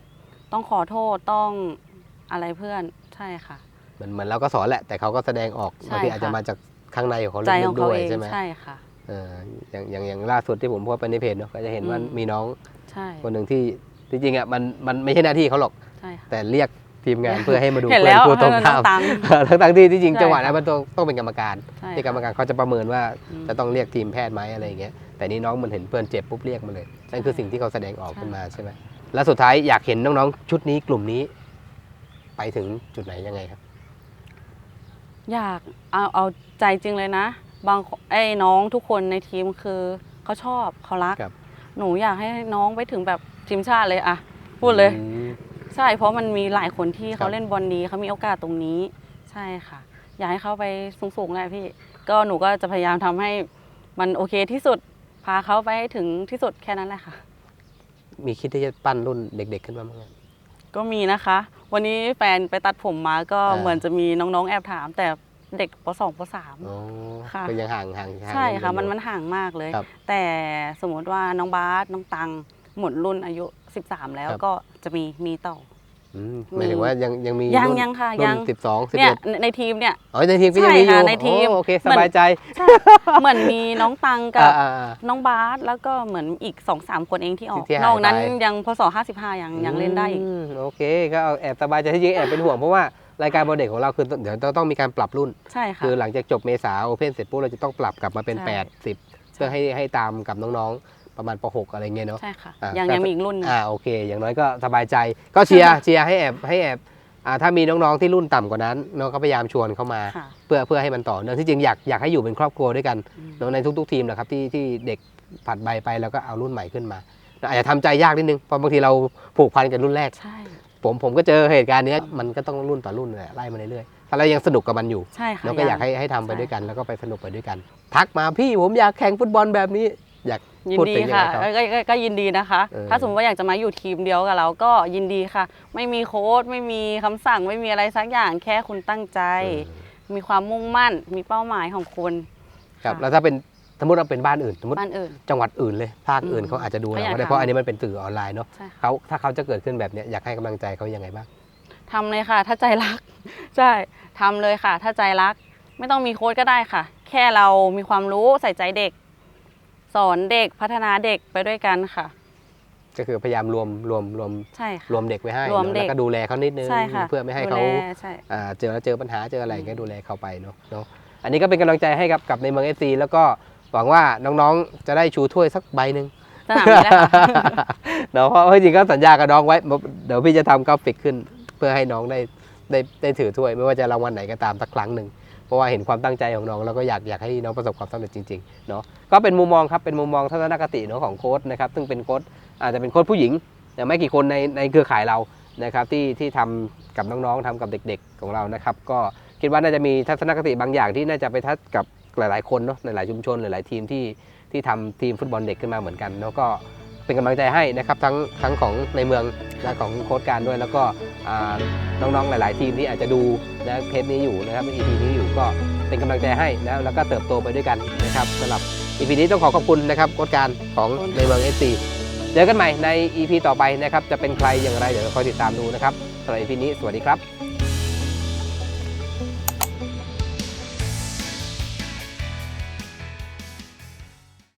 ต้องขอโทษต้องอะไรเพื่อนใช่ค่ะ เหมือนเหมือนเราก็สอนแหละแต่เขาก็แสดงออกใช่บางทีอาจจะค่ะ มาจาก ข้างในของเขาใจลึของกๆเขาด้วยเองใช่ไหมใช่ค่ะ เอออย่างอย่างอย่างล่าสุดที่ผมโพสต์ไปในเพจเนาะก็จะเห็นว่าอืม มีน้องใช่คนหนึ่งที่จริงๆอะมันมันไม่ใช่หน้าที่เขาหรอก ใช่ค่ะแต่เรียกทีมงานเพื่อให้มาดูเห็นเพื่แล้อนวผู้ตรงข้ามตังทั้งทั้งๆที่ที่จริงใช่ จังหวะค่ะนั้นมันต้องต้องเป็นกรรมการ ใช่ที่กรรมค่ะการเขาจะประเมินว่าอืม จะต้องเรียกทีมแพทย์ไหมอะไรอย่างเงี้ยแต่นี่น้องมันเห็นเพื่อนเจ็บปุ๊บเรียกมาเลยนั่นคือใช่สิ่งที่เขาแสดงออกใช่ ขึ้นมาใช่ไหมแล้วสุดท้ายอยากเห็นน้องๆชุดนี้กลุ่มนี้ ไปถึงจุดไหนยังไงครับ อยากเอาเอาใจจริงเลยนะ บางคนไอ้น้องทุกคนในทีมคือเขาชอบเขารัก ครับ หนูอยากให้น้องไปถึงแบบทีมชาติเลยอะพูดเลย อืม ใช่เพราะมันมีหลายคนที่ครัเขาบ เล่นบอลดีเขามีโอกาสตรงนี้ ใช่ค่ะ อยากให้เขาไปสูงๆเลยพี่ ก็หนูก็จะพยายามทำให้มันโอเคที่สุด พาเขาไปให้ถึงที่สุดแค่นั้นแหละค่ะ มีคิดที่จะปั้นรุ่นเด็ก ๆ ขึ้นมาบ้างไหม ก็มีนะคะ วันนี้แฟนไปตัดผมมาก็อ่า เหมือนจะมีน้องๆแอบถาม แต่เด็กปสองปสาม อ๋อค่ะ ก็ยังห่างห่างห่างใช่ค่ะกัมันอยู่มันห่างมากเลย ครับแต่สมมติว่าน้องบาสน้องตังหมดรุ่นอายุ 13 แล้วครับ ก็จะมีมีต่อ อืมหมายถึงว่ายังยังมียังรุ่นยังค่ะรุ่นยัง สิบสองสิบเนี่เอ็ยดในในทีมเนี่ย อ๋อในทีมก็ยังมีอใช่ยู่ค่ะในทีม โอ้โอเคสเหมือนบายใจใช่เหมือนมีน้องตังกับ อ่าอ่า น้องบาสแล้วก็เหมือนอีก2อสามคนเองที่ออก ที่หายนอกนั้นไป ยังพศ55 ยังยังเล่นได้อีก มโอเคก็เอาแอบสบายใจที่จริงแอบเป็นห่วงเพราะว่ารายการบอลเด็กของเราคือเดี๋ยวต้องมีการปรับรุ่น ใช่ค่ะ คือหลังจากจบเมษาโอเพนเสร็จปุ๊บเราจะต้องปรับกลับมาเป็น ใช่8 10เพื่อให้ให้ตามกับน้องๆ ประมาณป .6 อะไรเงี้ยเนาะใช่ค่ะ อ่ายังแต่ ยังมีอีกรุ่นหนึ่งอ่าโอเค อย่างน้อยก็สบายใจ ก็เชียร์ค่ะเชียร์ให้แอบให้แอบอ่าถ้ามีน้องๆที่รุ่นต่ำกว่านั้นน้องก็พยายามชวนเข้ามา ค่ะ เพื่อเพื่อให้มันต่อเนื่องที่จริงอยากอยากให้อยู่เป็นครอบครัวด้วยกัน อืม เนอะในทุกๆทีมนะครับที่ที่เด็กผัดใบไปแล้วก็เอารุ่นใหม่ขึ้นมาอาจจะทำใจยากนิดนึงเพราะบางทีเราผูกพันกับรุ่นแรก ใช่ ผมผมก็เจอเหตุการณ์เนี้ยมันก็ต้องรุ่นต่อรุ่นแหละไล่มาเรื่อยๆถ้าเรายังสนุกกับมันอยู่ใช่ค่ะเราก็อยากให้ให้ทำไปใช่ ด้วยกัน แล้วก็ไปสนุกไปด้วยกัน ทักมาพี่ผมอยากแข่งฟุตบอลแบบนี้ อยากยินพูดดีถึงยังค่ะไงครับก็ก็ก็ยินดีนะคะ เออ ถ้าสมมติว่าอยากจะมาอยู่ทีมเดียวกับเราก็ยินดีค่ะ ไม่มีโค้ดไม่มีคำสั่งไม่มีอะไรสักอย่างแค่คุณตั้งใจ มีความมุ่งมั่น มีเป้าหมายของคุณครับค่ะแล้วถ้าเป็นสมมติเราเป็นบ้านอื่น สมมติบ้านอื่น จังหวัดอื่นเลยภาคอื่นอืมเขาอาจจะดูเขาเราอยากก็ได้ทำเพราะอันนี้มันเป็นสื่อออนไลน์เนาะใช่ค่ะ เขาถ้าเขาจะเกิดขึ้นแบบเนี้ยอยากให้กำลังใจเขายังไงบ้าง ทำเลยค่ะ ถ้าใจรัก ใช่ทำเลยค่ะ ถ้าใจรัก ไม่ต้องมีโค้ดก็ได้ค่ะ แค่เรามีความรู้ใส่ใจเด็ก สอนเด็กพัฒนาเด็กไปด้วยกันค่ะ ก็คือพยายามรวมรวมรวมใช่ค่ะ รวมเด็กไว้ให้รวมเนอะเด็กแล้วก็ดูแลเขานิดนึง ใช่ค่ะเพื่อไม่ให้ดูเขาแลใช่ อ่าเจอแล้วเจอปัญหาเจออะไรอย่างเงี้ยดูแลเขาไปเนาะเนาะอันนี้ก็เป็นกำลังใจให้กับกับในเมืองเอฟซีแล้วก็หวังว่าน้องๆจะได้ชูถ้วยสักใบหนึ่ง สนามนี้แหละค่ะ เนาะเพราะจริงๆก็สัญญากับน้องไว้ เดี๋ยวพี่จะทำกราฟิกขึ้น เพื่อให้น้องได้ได้ได้ถือถ้วย ไม่ว่าจะรางวัลไหนก็ตามสักครั้งหนึ่งเพ ราะว่าเห็นความตั้งใจของน้องแล้วก็อยากอยากให้น้องประสบความสำเร็จจริงๆเนาะก็เป็นมุมมองครับเป็นมุมมองทัศนคติเนาะของโค้ชนะครับซึ่งเป็นโค้ชอาจจะเป็นโค้ชผู้หญิงแต่ไม่กี่คนในในเครือข่ายเรานะครับที่ที่ทำกับน้องๆทำกับเด็กๆของเรานะครับ ก็คิดว่าน่าจะมีทัศนคติบางอย่างที่น่าจะไปทัดกับหลายๆคนเนาะหลายๆชุมชนหลายๆทีมที่ที่ทำทีมฟุตบอลเด็กขึ้นมาเหมือนกัน แล้วก็ เป็นกำลังใจให้นะครับทั้งทั้งของในเมืองและของโค้ชการด้วย แล้วก็อ่าน้องๆหลาย ๆ ทีมที่อาจจะดูนะเทปนี้อยู่นะครับ EP นี้อยู่ก็เป็นกำลังใจให้นะแล้วก็เติบโตไปด้วยกันนะครับสำหรับ EP นี้ต้องขอขอบคุณนะครับโค้ชการของในเมือง FC เจอกันใหม่ใน EP ต่อไปนะครับจะเป็นใครอย่างไรเดี๋ยวคอยติดตามดูนะครับสำหรับ EP นี้สวัสดีครับ